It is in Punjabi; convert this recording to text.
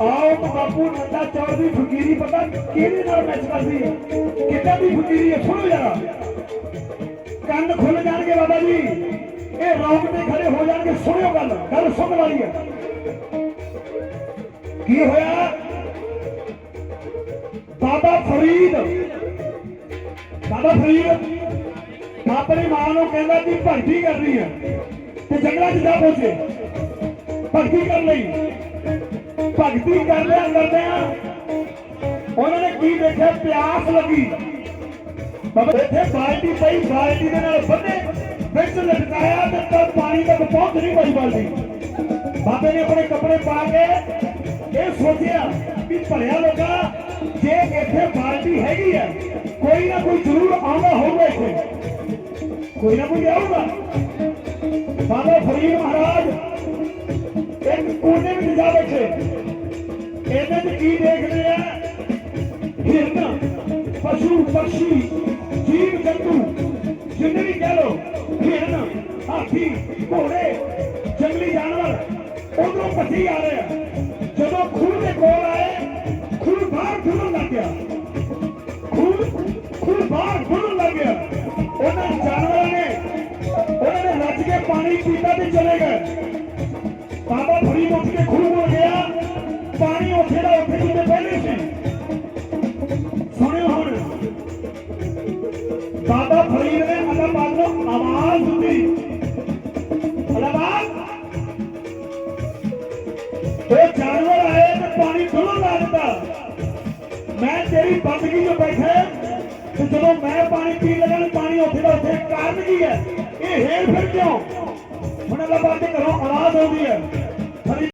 ਆਪ ਬਾਪੂ ਨੰਦਾ ਚੌਰ ਦੀ ਫਕੀਰੀ ਪਤਾ ਕਿਹਦੇ ਨਾਲ ਮੈਚ ਕਰਦੀ ਹੈ? ਕਿੱਦਾਂ ਦੀ ਫਕੀਰੀ ਹੈ? ਸੁਣੋ ਜਰਾ। ਕੰਨ ਖੁੱਲ ਜਾਣਗੇ ਬਾਬਾ ਜੀ। ਇਹ ਰੌਂਗ ਤੇ ਖੜੇ ਹੋ ਜਾਣਗੇ, ਸੁਣਿਓ ਗੱਲ। ਗੱਲ ਸੁਣ ਵਾਲੀ ਹੈ। ਕੀ ਹੋਇਆ? ਬਾਬਾ ਫਰੀਦ। ਬਾਬਾ ਫਰੀਦ ਆਪਣੇ ਮਾਂ ਨੂੰ ਕਹਿੰਦਾ ਕਿ ਭੰਡੀ ਕਰਨੀ ਹੈ। ਤੇ ਜੰਗਲਾਂ 'ਚ ਜਾ ਪਹੁੰਚੇ। ਭਗਤੀ ਕਰ ਲਈ ਭਗਤੀ ਕਰਦਿਆਂ ਕਰਦਿਆਂ ਉਹਨਾਂ ਨੇ ਕੀ ਦੇਖਿਆ ਪਿਆਸ ਲੱਗੀ ਬਾਬਾ ਇੱਥੇ ਬਾਲਟੀ ਪਈ ਬਾਲਟੀ ਦੇ ਨਾਲ ਬੰਨੇ ਵਿੱਚ ਲਟਕਾਇਆ ਤੇ ਤਾਂ ਪਾਣੀ ਤੱਕ ਪਹੁੰਚ ਨਹੀਂ ਪਾਈ ਬਾਲਟੀ ਬਾਬੇ ਨੇ ਆਪਣੇ ਕੱਪੜੇ ਪਾ ਕੇ ਇਹ ਸੋਚਿਆ ਵੀ ਭਲਿਆ ਲੋਕਾ ਜੇ ਇੱਥੇ ਬਾਲਟੀ ਹੈਗੀ ਹੈ ਕੋਈ ਨਾ ਕੋਈ ਜ਼ਰੂਰ ਆਉਂਦਾ ਹੋਊਗਾ ਇੱਥੇ ਕੋਈ ਨਾ ਕੋਈ ਆਊਗਾ ਬਾਬਾ ਫਰੀਦ ਮਹਾਰਾਜ ਇੱਕ ਵਿੱਚ। ਜਾ ਬੈਠੇ ਇਹਦੇ ਚ ਕੀ ਦੇਖਦੇ ਆ? ਹਿਰਨ, ਪਸ਼ੂ ਪਕਸ਼ੀ ਜੀਵ, ਜੰਤੂ, ਜਿੰਨੇ ਵੀ ਕਹਿ ਲੋ ਹਿਰਨ, ਹਾਥੀ, ਘੋੜੇ, ਜੰਗਲੀ ਜਾਨਵਰ, ਉਧਰੋਂ ਭੱਜੀ ਆ ਰਹੇ ਆ। ਜਦੋਂ ਖੂਹ ਦੇ ਕੋਲ ਆਏ, ਖੂਹ ਬਾਹਰ ਖੁੱਲਣ ਲੱਗ ਗਿਆ। ਖੂਹ ਖੂਹ ਬਾਹਰ ਖੁੱਲਣ ਲੱਗ ਗਿਆ। ਉਹਨਾਂ ਜਾਨਵਰਾਂ ਨੇ, ਉਹਨਾਂ ਨੇ ਰੱਜ ਕੇ ਪਾਣੀ ਪੀਤਾ ਤੇ ਚਲੇ ਗਏ। ਉਹ ਜਾਨਵਰ ਆਏ ਤੇ ਪਾਣੀ ਡੁੱਲਣ ਲਾ ਦਿੱਤਾ। ਮੈਂ ਤੇਰੀ ਬੰਦਗੀ 'ਚ ਬੈਠਾ ਤੇ ਜਦੋਂ ਮੈਂ ਪਾਣੀ ਪੀਣ ਲੱਗਣ ਪਾਣੀ ਉੱਥੇ ਦਾ ਉੱਥੇ ਕਾਰਨ ਕੀ ਹੈ? ਇਹ ਹੇਰ ਫਿਰ ਕਿਉਂ? ਹੁਣ ਅਲਾਬਾਦ ਦੇ ਘਰੋਂ ਆਵਾਜ਼ ਆਉਂਦੀ ਹੈ।